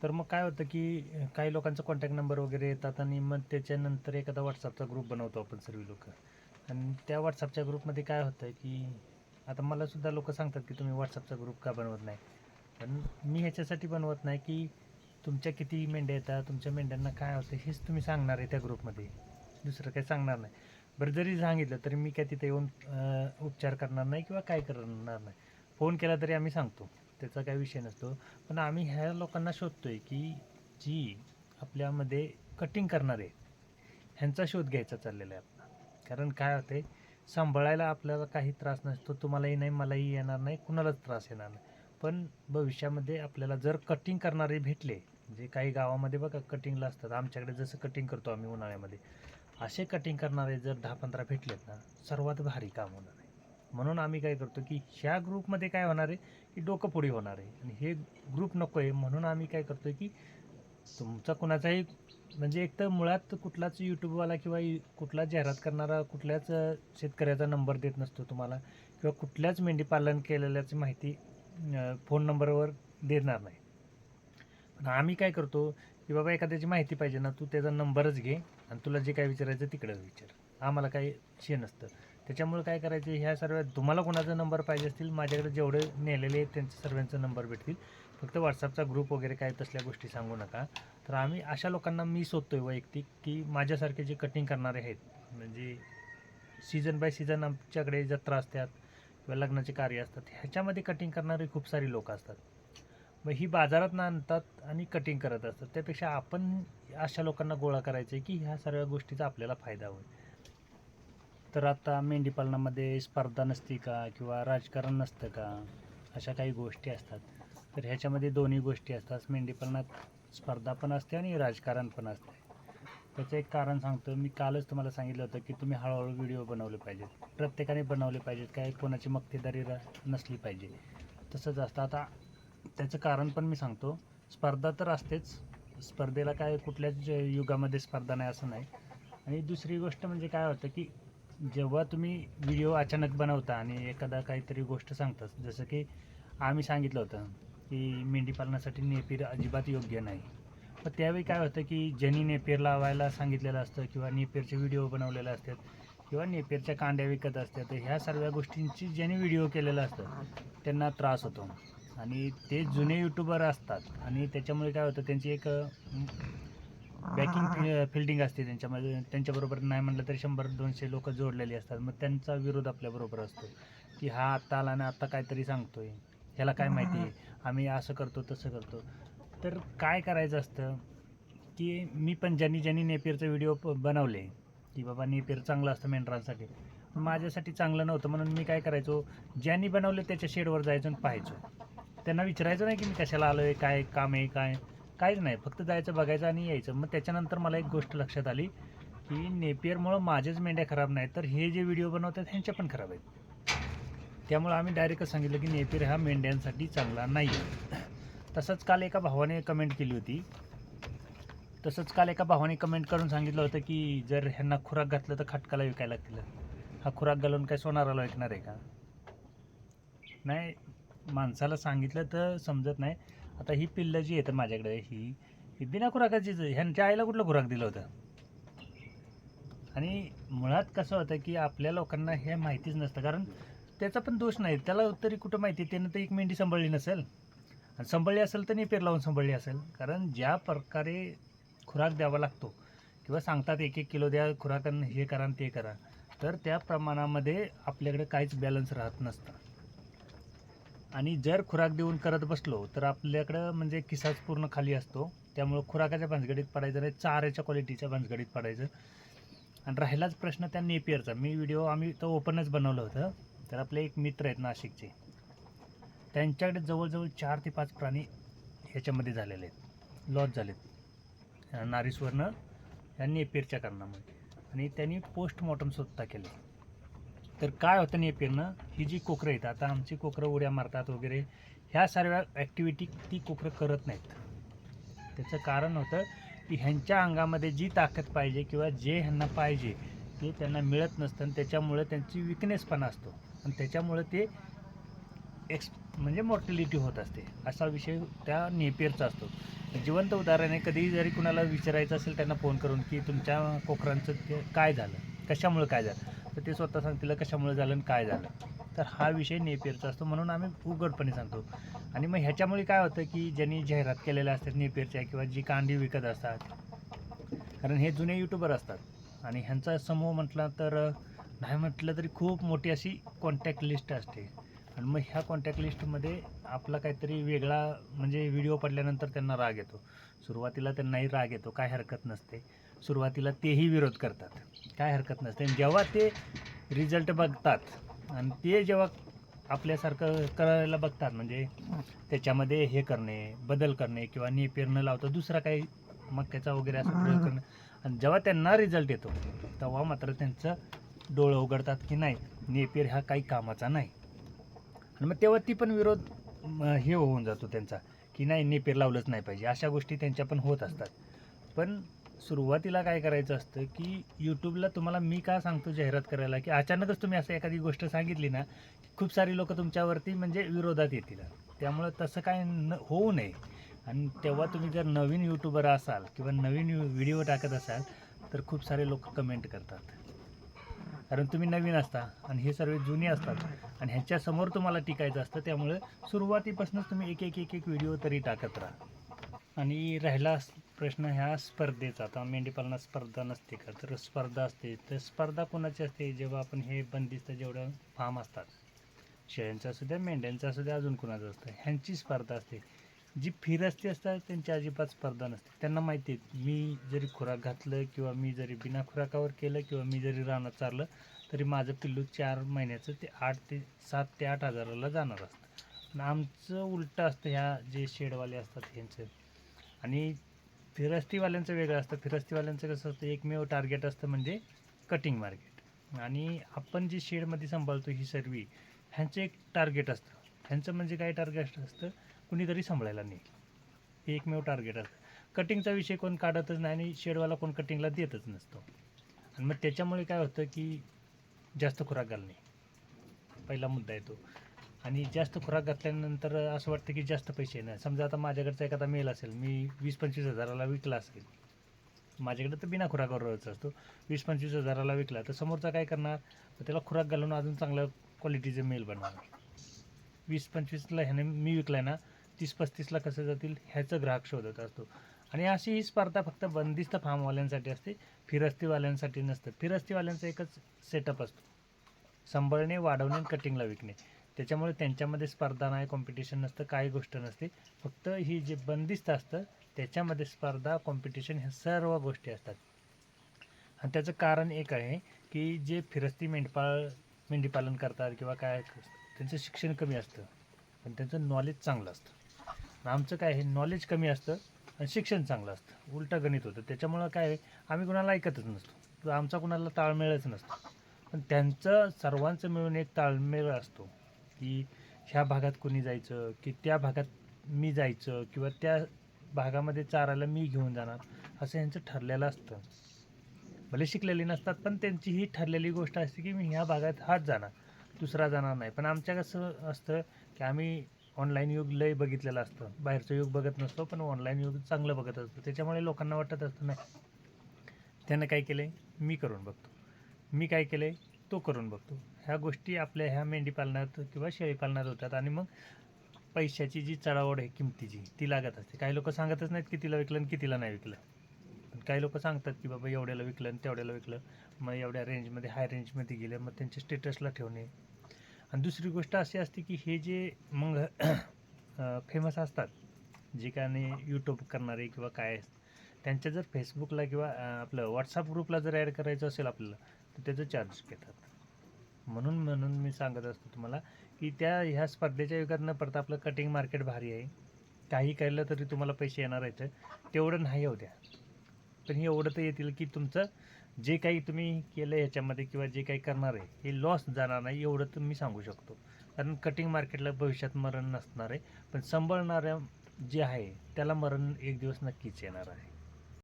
तर मग काय होतं की काही लोकांचा कॉन्टॅक्ट नंबर वगैरे येतात आणि मग त्याच्यानंतर एखादा व्हॉट्सअपचा ग्रुप बनवतो आपण सर्व लोक. आणि त्या व्हॉट्सअपच्या ग्रुपमध्ये काय होतं की आता मला सुद्धा लोक सांगतात की तुम्ही व्हॉट्सअपचा ग्रुप का बनवत नाही? पण मी ह्याच्यासाठी बनवत नाही की तुमच्या किती मेंढ्या येतात तुमच्या मेंढ्यांना काय होतं हेच तुम्ही सांगणार आहे त्या ग्रुपमध्ये दुसरं काही सांगणार नाही. बरं जरी सांगितलं तरी मी काय तिथे येऊन उपचार करणार नाही किंवा काय करणार नाही. फोन केला तरी आम्ही सांगतो. त्याचा काही विषय नसतो. पण आम्ही ह्या लोकांना शोधतोय की जी आपल्यामध्ये कटिंग करणारे ह्यांचा शोध घ्यायचा चाललेला आहे आपला. कारण काय होते सांभाळायला आपल्याला काही त्रास नसतो तुम्हालाही नाही मलाही येणार नाही कुणालाच त्रास येणार नाही. पण भविष्यामध्ये आपल्याला जर कटिंग करणारे भेटले जे काही गावामध्ये बघा कटिंगला असतात आमच्याकडे जसं कटिंग करतो आम्ही उन्हाळ्यामध्ये असे कटिंग करणारे जर दहा पंधरा भेटलेत ना सर्वात भारी काम होणार. म्हणून आम्ही काय करतो की ह्या ग्रुपमध्ये काय होणार आहे की डोकं पुढे होणार आहे. आणि हे ग्रुप नको आहे म्हणून आम्ही काय करतो की तुमचा कुणाचाही म्हणजे एक तर मुळात कुठलाच यूट्यूबवाला किंवा कुठला जाहिरात करणारा कुठल्याच शेतकऱ्याचा नंबर देत नसतो तुम्हाला किंवा कुठल्याच मेंढीपालन केलेल्याची माहिती फोन नंबरवर देणार नाही. पण आम्ही काय करतो की बाबा एखाद्याची माहिती पाहिजे ना तू त्याचा नंबरच घे आणि तुला जे काय विचारायचं तिकडं विचार. आम्हाला काही शे नसतं. त्याच्यामुळे काय करायचं ह्या सर्व तुम्हाला कोणाचा नंबर पाहिजे असतील माझ्याकडे जेवढे नेलेले आहेत त्यांचे सर्वांचा नंबर भेटतील. फक्त व्हॉट्सअपचा ग्रुप वगैरे काय तसल्या गोष्टी सांगू नका. तर आम्ही अशा लोकांना मी शोधतोय वैयक्तिक की माझ्यासारखे जे कटिंग करणारे आहेत म्हणजे सीझन बाय सीझन आमच्याकडे जत्रा असतात किंवा लग्नाचे कार्य असतात ह्याच्यामध्ये कटिंग करणारे खूप सारी लोक असतात. मग ही बाजारात आणतात आणि कटिंग करत असतात. त्यापेक्षा आपण अशा लोकांना गोळा करायचं आहे की ह्या सर्व गोष्टीचा आपल्याला फायदा होईल. तर आता मेंढीपालनामध्ये स्पर्धा नसती का किंवा राजकारण नसतं का? अशा काही गोष्टी असतात. तर ह्याच्यामध्ये दोन्ही गोष्टी असतात. मेंढीपालनात स्पर्धा पण असते आणि राजकारण पण असते. त्याचं एक कारण सांगतो. मी कालच तुम्हाला सांगितलं होतं की तुम्ही हळूहळू व्हिडिओ बनवले पाहिजेत. प्रत्येकाने बनवले पाहिजेत. काय कोणाची मक्तेदारी रा नसली पाहिजे. तसंच असतं. आता त्याचं कारण पण मी सांगतो. स्पर्धा तर असतेच. स्पर्धेला काय कुठल्याच युगामध्ये स्पर्धा नाही असं नाही. आणि दुसरी गोष्ट म्हणजे काय होतं की जेव्हा तुम्ही व्हिडिओ अचानक बनवता आणि एखादा काहीतरी गोष्ट सांगतात जसं की आम्ही सांगितलं होतं की मेंढी पालनासाठी नेपीर अजिबात योग्य नाही. मग त्यावेळी काय होतं की ज्यांनी नेपेर लावायला सांगितलेलं असतं किंवा नेपियरचे व्हिडिओ बनवलेले असतात किंवा नेपेरच्या कांड्या विकत असतात ह्या सर्व गोष्टींची ज्यांनी व्हिडिओ केलेलं असतं त्यांना त्रास होतो. आणि ते जुने यूट्यूबर असतात आणि त्याच्यामुळे काय होतं त्यांची एक बॅकिंग फिल्डिंग असते त्यांच्यामध्ये त्यांच्याबरोबर नाही म्हटलं तरी शंभर दोनशे लोक जोडलेली असतात. मग त्यांचा विरोध आपल्याबरोबर असतो. की हा आत्ता आला ना आत्ता काहीतरी सांगतोय. ह्याला काय माहिती आहे? आम्ही असं करतो तसं करतो. तर काय करायचं असतं? की मी पण ज्यांनी ज्यांनी नेपियरचे व्हिडिओ बनवले की बाबा नेपियर चांगलं असतं मेंढरांसाठी. माझ्यासाठी चांगलं नव्हतं. म्हणून मी काय करायचो? ज्यांनी बनवलं त्याच्या शेडवर जायचो आणि पाहायचो. त्यांना विचारायचं नाही की मी कशाला आलो आहे काय काम आहे काय? काहीच नाही फक्त जायचं बघायचं आणि यायचं. मग त्याच्यानंतर मला एक गोष्ट लक्षात आली की नेपियरमुळं माझेच मेंढ्या खराब नाहीत तर हे जे व्हिडिओ बनवतात ह्यांच्या पण खराब आहेत. त्यामुळं आम्ही डायरेक्टच सांगितलं की नेपियर हा मेंढ्यांसाठी चांगला नाही आहे. तसंच काल एका भावाने कमेंट केली होती. तसंच काल एका भावाने कमेंट करून सांगितलं होतं की जर ह्यांना खुराक घातलं तर खटकाला विकायला लागतील. हा खुराक घालून काय सोनाराला विकणार आहे का? नाही माणसाला सांगितलं तर समजत नाही. आता ही पिल्लं जी येतं माझ्याकडे ही ही बिना खुराकाचीच ह्यांच्या आईला कुठलं खुराक दिलं होतं? आणि मुळात कसं होतं की आपल्या लोकांना हे माहितीच नसतं. कारण त्याचा पण दोष नाही. त्याला तरी कुठं माहिती? त्यानं तर एक मेंढी सांभाळली नसेल. आणि सांभाळली असेल तर नेपेर लावून सांभाळली असेल. कारण ज्या प्रकारे खुराक द्यावा लागतो किंवा सांगतात एक एक किलो द्या खुराक हे करा आणि ते करा तर त्या प्रमाणामध्ये आपल्याकडे काहीच बॅलन्स राहत नसतं. आणि जर खुराक देऊन करत बसलो तर आपल्याकडं म्हणजे किसाच पूर्ण खाली असतो. त्यामुळं खुराकाच्या भानगडीत पडायचं नाही चाऱ्याच्या क्वालिटीच्या भानगडीत पडायचं. आणि राहिलाच प्रश्न त्या नेपियरचा. मी व्हिडिओ आम्ही तो ओपनच बनवलं होतं. तर आपले एक मित्र आहेत नाशिकचे. त्यांच्याकडे जवळजवळ चार ते पाच प्राणी ह्याच्यामध्ये झालेले आहेत. लॉस झालेत. नारीस्वर्ण या नेपियरच्या कारणामुळे. आणि त्यांनी पोस्टमॉर्टम स्वतः केलं. तर काय होतं नेपियरनं ही जी कोकरं आहेत आता आमची कोकरं उड्या मारतात वगैरे ह्या सर्व ॲक्टिव्हिटी ती कोकरं करत नाहीत. त्याचं कारण होतं की ह्यांच्या अंगामध्ये जी ताकद पाहिजे किंवा जे ह्यांना पाहिजे ते त्यांना मिळत नसतं आणि त्याच्यामुळे त्यांची विकनेसपणा असतो. आणि त्याच्यामुळे ते एक्स म्हणजे मॉर्टिलिटी होत असते. असा विषय त्या नेपियरचा असतो. जिवंत उदाहरण आहे कधीही जरी कुणाला विचारायचं असेल त्यांना फोन करून की तुमच्या कोकरांचं ते काय झालं? कशामुळे काय झालं? तर ते स्वतः सांगतील कशामुळे झालं आणि काय झालं? तर हा विषय नेपियरचा असतो म्हणून आम्ही उघडपणे सांगतो. आणि मग ह्याच्यामुळे काय होतं की ज्यांनी जाहिरात केलेल्या असतात नेपियरच्या किंवा जी कांडी विकत असतात कारण हे जुने यूट्यूबर असतात. आणि ह्यांचा समूह म्हटला तर नाही म्हटलं तरी खूप मोठी अशी कॉन्टॅक्ट लिस्ट असते. आणि मग ह्या कॉन्टॅक्ट लिस्टमध्ये आपला काहीतरी वेगळा म्हणजे व्हिडिओ पडल्यानंतर त्यांना राग येतो. सुरुवातीला त्यांनाही राग येतो काय हरकत नसते. सुरुवातीला तेही विरोध करतात. काय हरकत नसते. आणि जेव्हा ते रिझल्ट बघतात आणि ते जेव्हा आपल्यासारखं करायला बघतात म्हणजे त्याच्यामध्ये हे करणे बदल करणे किंवा नेपियर न लावता दुसरा काही मक्याचा वगैरे असा प्रयोग करणं आणि जेव्हा त्यांना रिझल्ट येतो तेव्हा मात्र त्यांचं डोळं उघडतात की नाही नेपेर हा काही कामाचा नाही. आणि मग तेव्हा ती पण विरोध हे होऊन जातो त्यांचा की नाही नेपेर लावलंच नाही पाहिजे. अशा गोष्टी त्यांच्या पण होत असतात. पण सुरुवातीला काय करायचं असतं की यूट्यूबला तुम्हाला मी का सांगतो जाहिरात करायला? की अचानकच तुम्ही असं एखादी गोष्ट सांगितली ना खूप सारी लोक तुमच्यावरती म्हणजे विरोधात येतील. त्यामुळं तसं काय न होऊ नये. आणि तेव्हा तुम्ही जर नवीन यूट्यूबर असाल किंवा नवीन व्हिडिओ टाकत असाल तर खूप सारे लोक कमेंट करतात. कारण तुम्ही नवीन असता आणि हे सर्व जुने असतात आणि ह्याच्यासमोर तुम्हाला टिकायचं असतं त्यामुळे सुरुवातीपासूनच तुम्ही एक एक एक एक व्हिडिओ तरी टाकत राहा. आणि राहिला प्रश्न ह्या स्पर्धेचा. आता मेंढीपालनात स्पर्धा नसते का? तर स्पर्धा असते. तर स्पर्धा कोणाची असते? जेव्हा आपण हे बंदिस्त जेवढं फार्म असतात. शेळ्यांचा असू द्या मेंढ्यांचा असू द्या अजून कोणाचं असतं? ह्यांची स्पर्धा असते. जी फिरस्ती असतात त्यांची अजिबात स्पर्धा नसते. त्यांना माहिती आहे मी जरी खुराक घातलं किंवा मी जरी बिना खुराकावर केलं किंवा मी जरी रानात चारलं तरी माझं पिल्लू चार महिन्याचं ते आठ ते सात ते आठ हजाराला जाणार असतं. आणि आमचं उलटं असतं ह्या जे शेडवाले असतात ह्यांचं. आणि फिरस्तीवाल्यांचं वेगळं असतं. फिरस्तीवाल्यांचं कसं असतं एकमेव टार्गेट असतं म्हणजे कटिंग मार्केट आणि आपण जी शेडमध्ये सांभाळतो ही सर्वी ह्यांचं एक टार्गेट असतं. ह्यांचं म्हणजे काय टार्गेट असतं? कुणीतरी सांभाळायला नाही हे एकमेव टार्गेट असतं. कटिंगचा विषय कोण काढतच नाही आणि शेडवाला कोण कटिंगला देतच नसतो. आणि मग त्याच्यामुळे काय होतं की जास्त खुराक घालणे. पहिला मुद्दा येतो. आणि जास्त खुराक घातल्यानंतर असं वाटतं की जास्त पैसे येणार. समजा आता माझ्याकडचा एखादा मेल असेल मी वीस पंचवीस हजाराला विकला असेल. माझ्याकडे तर बिना खुराकावरच असतो. वीस पंचवीस हजाराला विकला तर समोरचा काय करणार? तर त्याला खुराक घालून अजून चांगल्या क्वालिटीचे मेल बनवणार वीस पंचवीसला ह्याने मी विकलाय ना तीस पस्तीसला कसं जातील ह्याचं ग्राहक शोधत असतो. आणि अशी ही स्पर्धा फक्त बंदिस्त फार्मवाल्यांसाठी असते फिरस्तीवाल्यांसाठी नसतं. फिरस्तीवाल्यांचा एकच सेटअप असतो. सांभाळणे वाढवणे आणि कटिंगला विकणे. त्याच्यामुळे त्यांच्यामध्ये स्पर्धा नाही कॉम्पिटिशन नसतं काही गोष्ट नसते. फक्त ही जे बंदिस्त असतं त्याच्यामध्ये स्पर्धा कॉम्पिटिशन ह्या सर्व गोष्टी असतात. आणि त्याचं कारण एक आहे की जे फिरस्ती मेंढपाळ मेंढीपालन करतात किंवा काय त्यांचं शिक्षण कमी असतं. पण त्यांचं नॉलेज चांगलं असतं. आमचं काय आहे नॉलेज कमी असतं आणि शिक्षण चांगलं असतं. उलटं गणित होतं. त्याच्यामुळं काय आहे आम्ही कुणाला ऐकतच नसतो. आमचा कुणाला ताळमेळच नसतो. पण त्यांचं सर्वांचं मिळून एक ताळमेळ असतो. की ह्या भागात कोणी जायचं की त्या भागात मी जायचं किंवा त्या भागामध्ये चारायला मी घेऊन जाणार असं यांचं ठरलेलं असतं. भले शिकलेली नसतात पण त्यांची ही ठरलेली गोष्ट असते की मी ह्या भागात हाच जाणार दुसरा जाणार नाही. पण आमच्या कसं असतं की आम्ही ऑनलाईन युग लय बघितलेलं असतं. बाहेरचं युग बघत नसतो पण ऑनलाईन युग चांगलं बघत असतो. त्याच्यामुळे लोकांना वाटत असतं नाही त्यानं काय केलं आहे मी करून बघतो. मी काय केलं आहे तो करून बघतो. ह्या गोष्टी आपल्या ह्या मेंढी पालनात किंवा शेळी पालनात होतात आणि मग पैशाची जी चढावड आहे किमतीची ती लागत असते. काही लोक सांगतच नाहीत कितीला विकलं आणि कितीला नाही विकलं. पण काही लोक सांगतात की बाबा एवढ्याला विकलं आणि तेवढ्याला विकलं. मग एवढ्या रेंजमध्ये हाय रेंजमध्ये गेलं मग त्यांच्या स्टेटसला ठेवणे. आणि दुसरी गोष्ट अशी असते की हे जे मग फेमस असतात जे काही नाही यूट्यूब करणारे किंवा काय त्यांच्या जर फेसबुकला किंवा आपलं व्हॉट्सअप ग्रुपला जर ॲड करायचं असेल आपल्याला तर त्याचं चार्ज घेतात. म्हणून म्हणून मी सांगत असतो तुम्हाला की त्या ह्या स्पर्धेच्या युगात न पडता आपलं कटिंग मार्केट भारी आहे. काही केलं तरी तुम्हाला पैसे येणार आहेत. तेवढं नाही हो द्या. पण हे एवढं तर येतील की तुमचं जे काही तुम्ही केलं ह्याच्यामध्ये किंवा जे काही करणार आहे हे लॉस जाणार नाही एवढं तर मी सांगू शकतो. कारण कटिंग मार्केटला भविष्यात मरण नसणार आहे. पण संभाळणाऱ्या जे आहे त्याला मरण एक दिवस नक्कीच येणार आहे.